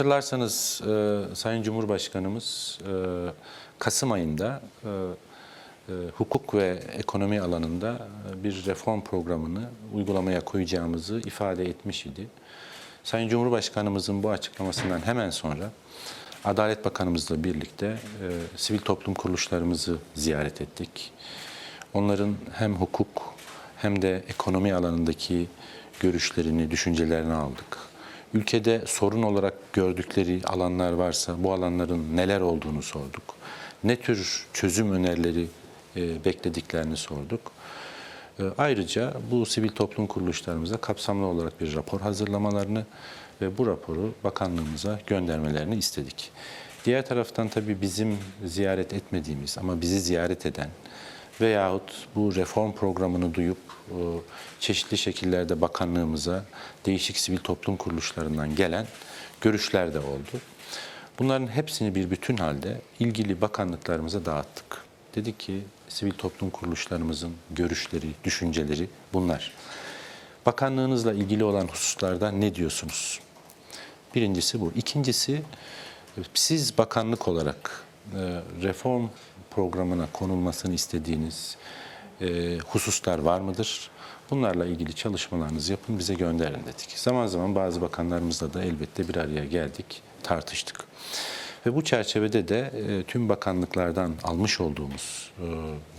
Hatırlarsanız e, Sayın Cumhurbaşkanımız e, Kasım ayında e, e, hukuk ve ekonomi alanında e, bir reform programını uygulamaya koyacağımızı ifade etmiş idi. Sayın Cumhurbaşkanımızın bu açıklamasından hemen sonra Adalet Bakanımızla birlikte e, sivil toplum kuruluşlarımızı ziyaret ettik. Onların hem hukuk hem de ekonomi alanındaki görüşlerini, düşüncelerini aldık. Ülkede sorun olarak gördükleri alanlar varsa bu alanların neler olduğunu sorduk. Ne tür çözüm önerileri e, beklediklerini sorduk. E, Ayrıca bu sivil toplum kuruluşlarımıza kapsamlı olarak bir rapor hazırlamalarını ve bu raporu bakanlığımıza göndermelerini istedik. Diğer taraftan tabii bizim ziyaret etmediğimiz ama bizi ziyaret eden veyahut bu reform programını duyup e, çeşitli şekillerde bakanlığımıza değişik sivil toplum kuruluşlarından gelen görüşler de oldu. Bunların hepsini bir bütün halde ilgili bakanlıklarımıza dağıttık. Dedik ki sivil toplum kuruluşlarımızın görüşleri, düşünceleri bunlar. Bakanlığınızla ilgili olan hususlarda ne diyorsunuz? Birincisi bu. İkincisi siz bakanlık olarak reform programına konulmasını istediğiniz e, hususlar var mıdır? Bunlarla ilgili çalışmalarınızı yapın bize gönderin dedik. Zaman zaman bazı bakanlarımızla da elbette bir araya geldik, tartıştık. Ve bu çerçevede de e, tüm bakanlıklardan almış olduğumuz e,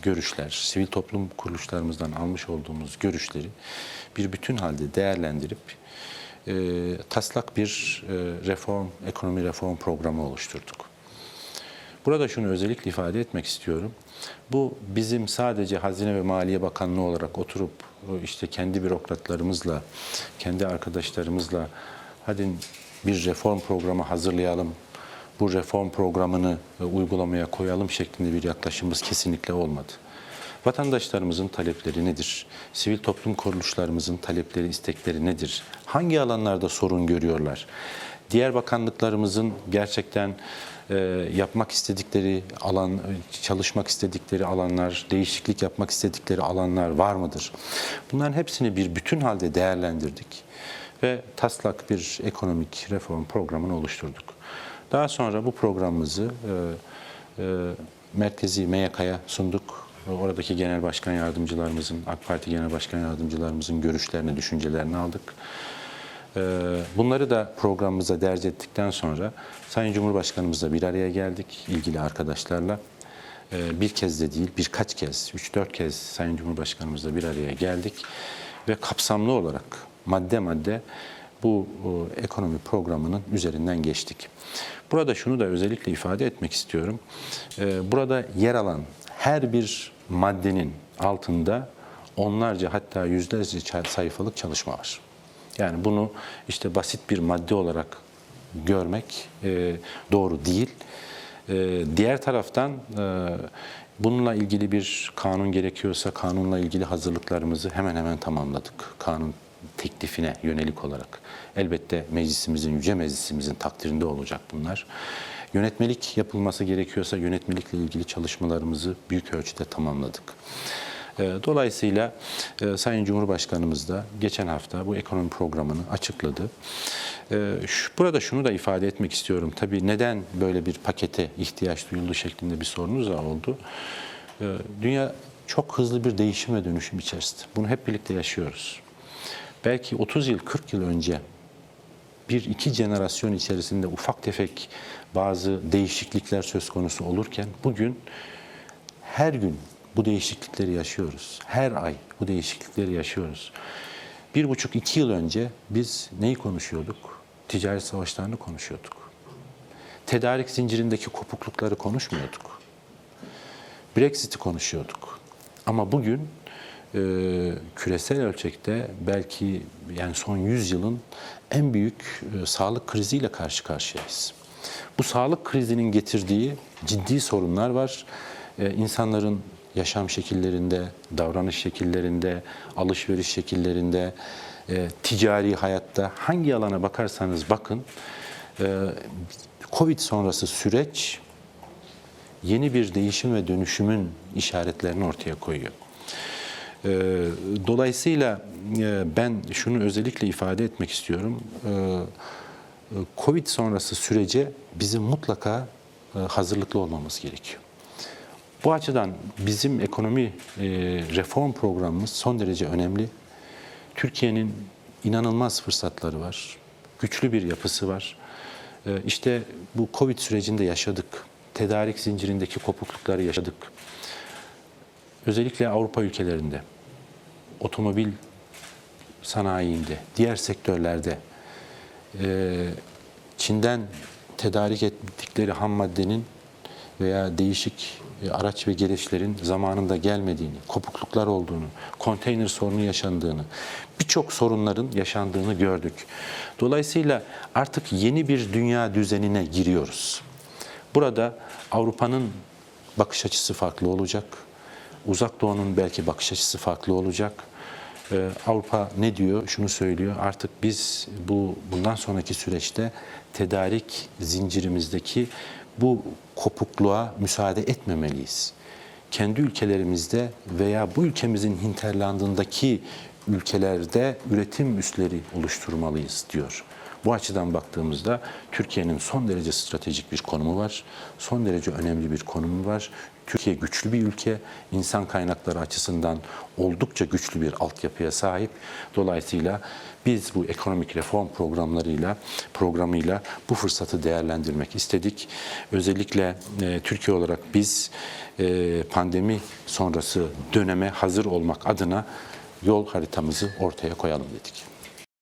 görüşler, sivil toplum kuruluşlarımızdan almış olduğumuz görüşleri bir bütün halde değerlendirip e, taslak bir e, reform, ekonomi reform programı oluşturduk. Burada şunu özellikle ifade etmek istiyorum. Bu bizim sadece Hazine ve Maliye Bakanlığı olarak oturup e, işte kendi bürokratlarımızla, kendi arkadaşlarımızla hadi bir reform programı hazırlayalım, bu reform programını e, uygulamaya koyalım şeklinde bir yaklaşımımız kesinlikle olmadı. Vatandaşlarımızın talepleri nedir? Sivil toplum kuruluşlarımızın talepleri, istekleri nedir? Hangi alanlarda sorun görüyorlar? Diğer bakanlıklarımızın gerçekten yapmak istedikleri alan, çalışmak istedikleri alanlar, değişiklik yapmak istedikleri alanlar var mıdır? Bunların hepsini bir bütün halde değerlendirdik ve taslak bir ekonomik reform programını oluşturduk. Daha sonra bu programımızı e, e, merkezi MYK'ya sunduk. Oradaki genel başkan yardımcılarımızın, AK Parti genel başkan yardımcılarımızın görüşlerini, düşüncelerini aldık. E, bunları da programımıza derc ettikten sonra Sayın Cumhurbaşkanımızla bir araya geldik ilgili arkadaşlarla. E, bir kez de değil birkaç kez, 3-4 kez Sayın Cumhurbaşkanımızla bir araya geldik ve kapsamlı olarak madde madde bu e, ekonomi programının üzerinden geçtik. Burada şunu da özellikle ifade etmek istiyorum. E, burada yer alan her bir maddenin altında onlarca hatta yüzlerce sayfalık çalışma var. Yani bunu işte basit bir madde olarak görmek e, doğru değil. E, diğer taraftan e, bununla ilgili bir kanun gerekiyorsa kanunla ilgili hazırlıklarımızı hemen hemen tamamladık. Kanun teklifine yönelik olarak. Elbette meclisimizin, yüce meclisimizin takdirinde olacak bunlar. Yönetmelik yapılması gerekiyorsa yönetmelikle ilgili çalışmalarımızı büyük ölçüde tamamladık. E, Dolayısıyla e, Sayın Cumhurbaşkanımız da geçen hafta bu ekonomi programını açıkladı. E, şu- Burada şunu da ifade etmek istiyorum. Tabii neden böyle bir pakete ihtiyaç duyuldu şeklinde bir sorunuz da oldu. E, Dünya çok hızlı bir değişim ve dönüşüm içerisinde. Bunu hep birlikte yaşıyoruz. Belki 30 yıl, 40 yıl önce bir iki jenerasyon içerisinde ufak tefek bazı değişiklikler söz konusu olurken bugün her gün bu değişiklikleri yaşıyoruz. Her ay bu değişiklikleri yaşıyoruz. Bir buçuk iki yıl önce biz neyi konuşuyorduk? Ticaret savaşlarını konuşuyorduk. Tedarik zincirindeki kopuklukları konuşmuyorduk. Brexit'i konuşuyorduk. Ama bugün e, küresel ölçekte belki yani son 100 yılın en büyük e, sağlık kriziyle karşı karşıyayız. Bu sağlık krizinin getirdiği ciddi sorunlar var. E, insanların yaşam şekillerinde, davranış şekillerinde, alışveriş şekillerinde, e, ticari hayatta hangi alana bakarsanız bakın e, Covid sonrası süreç yeni bir değişim ve dönüşümün işaretlerini ortaya koyuyor. Ee, Dolayısıyla e, ben şunu özellikle ifade etmek istiyorum. E, Covid sonrası sürece bizim mutlaka e, hazırlıklı olmamız gerekiyor. Bu açıdan bizim ekonomi e, reform programımız son derece önemli. Türkiye'nin inanılmaz fırsatları var. Güçlü bir yapısı var. E, İşte bu Covid sürecinde yaşadık. Tedarik zincirindeki kopuklukları yaşadık. Özellikle Avrupa ülkelerinde otomobil sanayinde, diğer sektörlerde e, Çin'den tedarik ettikleri ham maddenin veya değişik e, araç ve gereçlerin zamanında gelmediğini, kopukluklar olduğunu, konteyner sorunu yaşandığını, birçok sorunların yaşandığını gördük. Dolayısıyla artık yeni bir dünya düzenine giriyoruz. Burada Avrupa'nın bakış açısı farklı olacak. Uzak Doğu'nun belki bakış açısı farklı olacak. Ee, Avrupa ne diyor? Şunu söylüyor. Artık biz bu bundan sonraki süreçte tedarik zincirimizdeki bu kopukluğa müsaade etmemeliyiz. Kendi ülkelerimizde veya bu ülkemizin hinterlandındaki ülkelerde üretim üsleri oluşturmalıyız diyor. Bu açıdan baktığımızda Türkiye'nin son derece stratejik bir konumu var. Son derece önemli bir konumu var. Türkiye güçlü bir ülke. insan kaynakları açısından oldukça güçlü bir altyapıya sahip. Dolayısıyla biz bu ekonomik reform programlarıyla, programıyla bu fırsatı değerlendirmek istedik. Özellikle e, Türkiye olarak biz e, pandemi sonrası döneme hazır olmak adına yol haritamızı ortaya koyalım dedik.